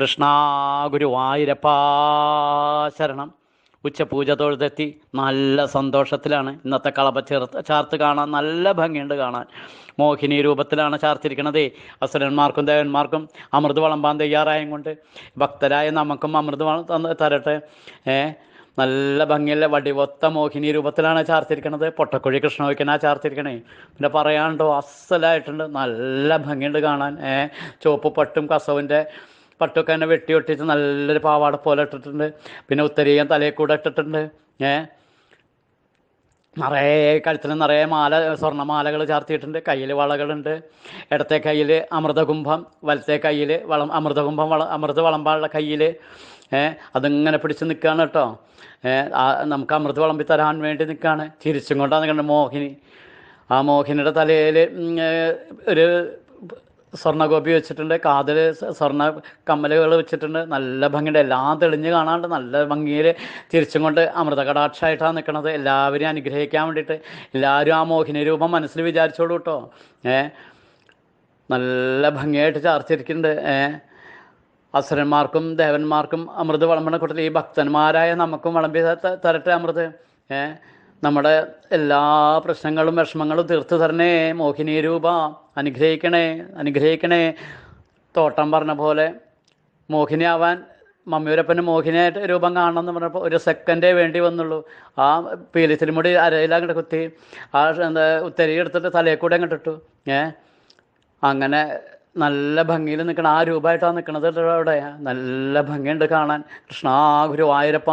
കൃഷ്ണ ഗുരുവായൂരപ്പാ ശരണം. ഉച്ചപൂജ തൊഴുതെത്തി നല്ല സന്തോഷത്തിലാണ്. ഇന്നത്തെ കളപ ചേർത്ത് ചാർത്ത് കാണാൻ നല്ല ഭംഗിയുണ്ട് കാണാൻ. മോഹിനി രൂപത്തിലാണ് ചാർത്തിരിക്കണതേ. അസുരന്മാർക്കും ദേവന്മാർക്കും അമൃത് വളമ്പാൻ തയ്യാറായും കൊണ്ട് ഭക്തരായ നമുക്കും അമൃത് തരട്ടെ. നല്ല ഭംഗിയുള്ള വടിവൊത്ത മോഹിനി രൂപത്തിലാണ് ചാർത്തിരിക്കണത്. പൊട്ടക്കുഴി കൃഷ്ണവയ്ക്കനാ ചാർത്തിരിക്കണേ. പിന്നെ പറയാണ്ടോ അസലായിട്ടുണ്ട്. നല്ല ഭംഗിയുണ്ട് കാണാൻ. ഏ ചുവപ്പ് പട്ടും കസവിന്റെ പട്ടൊക്കെ തന്നെ വെട്ടി ഒട്ടിച്ച് നല്ലൊരു പാവാട പോലെ ഇട്ടിട്ടുണ്ട്. പിന്നെ ഉത്തരീയം തലയിൽ കൂടെ ഇട്ടിട്ടുണ്ട്. ഏ നിറയെ കഴുത്തിന് നിറയെ മാല സ്വർണമാലകൾ ചാർത്തിയിട്ടുണ്ട്. കയ്യിൽ വളകളുണ്ട്. ഇടത്തെ കയ്യിൽ അമൃതകുംഭം വലത്തെ കയ്യിൽ വളം അമൃതകുംഭം വള അമൃത വളമ്പാളുടെ കയ്യിൽ അതിങ്ങനെ പിടിച്ച് നിൽക്കുകയാണ് കേട്ടോ. നമുക്ക് അമൃത് വളമ്പി തരാൻ വേണ്ടി നിൽക്കുകയാണ് ചിരിച്ചും കൊണ്ടാണ് നിൽക്കുന്നത് മോഹിനി. ആ മോഹിനിയുടെ തലയിൽ ഒരു സ്വർണഗോപി വെച്ചിട്ടുണ്ട് കാതിൽ സ്വർണ കമ്മലുകൾ വെച്ചിട്ടുണ്ട്. നല്ല ഭംഗിയുണ്ട്. എല്ലാം തെളിഞ്ഞ് കാണാണ്ട് നല്ല ഭംഗിയിൽ തിരിച്ചും കൊണ്ട് അമൃത കടാക്ഷമായിട്ടാണ് നിൽക്കുന്നത് എല്ലാവരെയും അനുഗ്രഹിക്കാൻ വേണ്ടിയിട്ട് എല്ലാവരും ആ മോഹിനി രൂപം മനസ്സിൽ വിചാരിച്ചോളൂ കേട്ടോ ഏ? നല്ല ഭംഗിയായിട്ട് ചാർച്ചിരിക്കുന്നുണ്ട് ഏ? അസുരന്മാർക്കും ദേവന്മാർക്കും അമൃത് വിളമ്പണ കൂട്ടത്തിൽ ഈ ഭക്തന്മാരായ നമുക്കും വിളമ്പി തരട്ടെ അമൃത്. ഏ? നമ്മുടെ എല്ലാ പ്രശ്നങ്ങളും വിഷമങ്ങളും തീർത്തു തരണേ മോഹിനി രൂപ അനുഗ്രഹിക്കണേ അനുഗ്രഹിക്കണേ. തോട്ടം പറഞ്ഞ പോലെ മോഹിനിയാവാൻ മമ്മിയൂരപ്പന് മോഹിനിയായിട്ട് രൂപം കാണണം എന്ന് പറഞ്ഞപ്പോൾ ഒരു സെക്കൻഡേ വേണ്ടി വന്നുള്ളൂ. ആ പീലിത്തിരിമുടി അരയിലങ്ങോട്ട് കുത്തി ആ എന്താ ഉത്തരി എടുത്തിട്ട് തലയിൽ കൂടെ അങ്ങോട്ടിട്ടു ഏ? അങ്ങനെ നല്ല ഭംഗിയിൽ നിൽക്കണം. ആ രൂപമായിട്ടാണ് നിൽക്കണത് അവിടെ. നല്ല ഭംഗിയുണ്ട് കാണാൻ. കൃഷ്ണ ഗുരുവായൂരപ്പ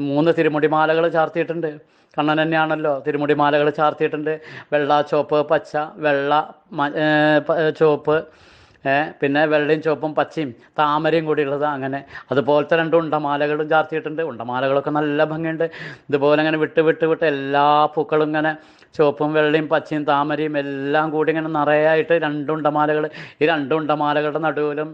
മൂന്ന് തിരുമുടിമാലകൾ ചാർത്തിയിട്ടുണ്ട്. കണ്ണൻ തന്നെയാണല്ലോ തിരുമുടി മാലകൾ ചാർത്തിയിട്ടുണ്ട്. വെള്ള ചുവപ്പ് പച്ച വെള്ള ചുവപ്പ്. പിന്നെ വെള്ളയും ചുവപ്പും പച്ചയും താമരയും കൂടി ഉള്ളത് അങ്ങനെ. അതുപോലത്തെ രണ്ട് ഉണ്ടമാലകളും ചാർത്തിയിട്ടുണ്ട്. ഉണ്ടമാലകളൊക്കെ നല്ല ഭംഗിയുണ്ട്. ഇതുപോലെ ഇങ്ങനെ വിട്ട് വിട്ട് വിട്ട് എല്ലാ പൂക്കളും ഇങ്ങനെ ചുവപ്പും വെള്ളയും പച്ചയും താമരയും എല്ലാം കൂടി ഇങ്ങനെ നിറയായിട്ട് രണ്ട് ഉണ്ടമാലകൾ. ഈ രണ്ട് ഉണ്ടമാലകളുടെ നടുവിലും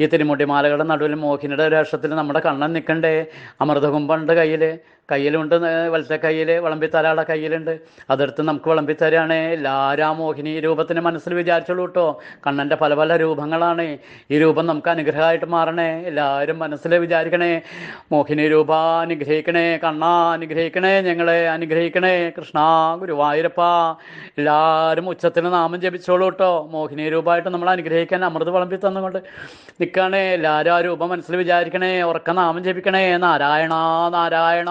ഈ തിരുമുടിമാലകളുടെ നടുവിൽ മോഹിനിയുടെ വേഷത്തിൽ നമ്മുടെ കണ്ണൻ നിൽക്കണ്ടേ? അമൃതകുംഭമുണ്ട് കയ്യിൽ കയ്യിലുണ്ട് വലത്തെ കയ്യിൽ വിളമ്പിത്തരാളുടെ കയ്യിലുണ്ട്. അതെടുത്ത് നമുക്ക് വിളമ്പിത്തരാണ്. എല്ലാവരും ആ മോഹിനി രൂപത്തിന് മനസ്സിൽ വിചാരിച്ചോളൂ കേട്ടോ കണ്ണന്റെ പല പല രൂപങ്ങളാണ്. ഈ രൂപം നമുക്ക് അനുഗ്രഹമായിട്ട് മാറണേ. എല്ലാവരും മനസ്സിൽ വിചാരിക്കണേ. മോഹിനി രൂപ അനുഗ്രഹിക്കണേ. കണ്ണ അനുഗ്രഹിക്കണേ. ഞങ്ങളെ അനുഗ്രഹിക്കണേ. കൃഷ്ണ ഗുരുവായൂരപ്പ. എല്ലാവരും ഉച്ചത്തിന് നാമം ജപിച്ചോളൂ കേട്ടോ മോഹിനി രൂപമായിട്ട് നമ്മൾ അനുഗ്രഹിക്കാൻ അമൃത് വിളമ്പി തന്നുകൊണ്ട് നിൽക്കണേ എല്ലാവരും ആ രൂപം മനസ്സിൽ വിചാരിക്കണേ. ഉറക്ക നാമം ജപിക്കണേ. നാരായണ നാരായണ.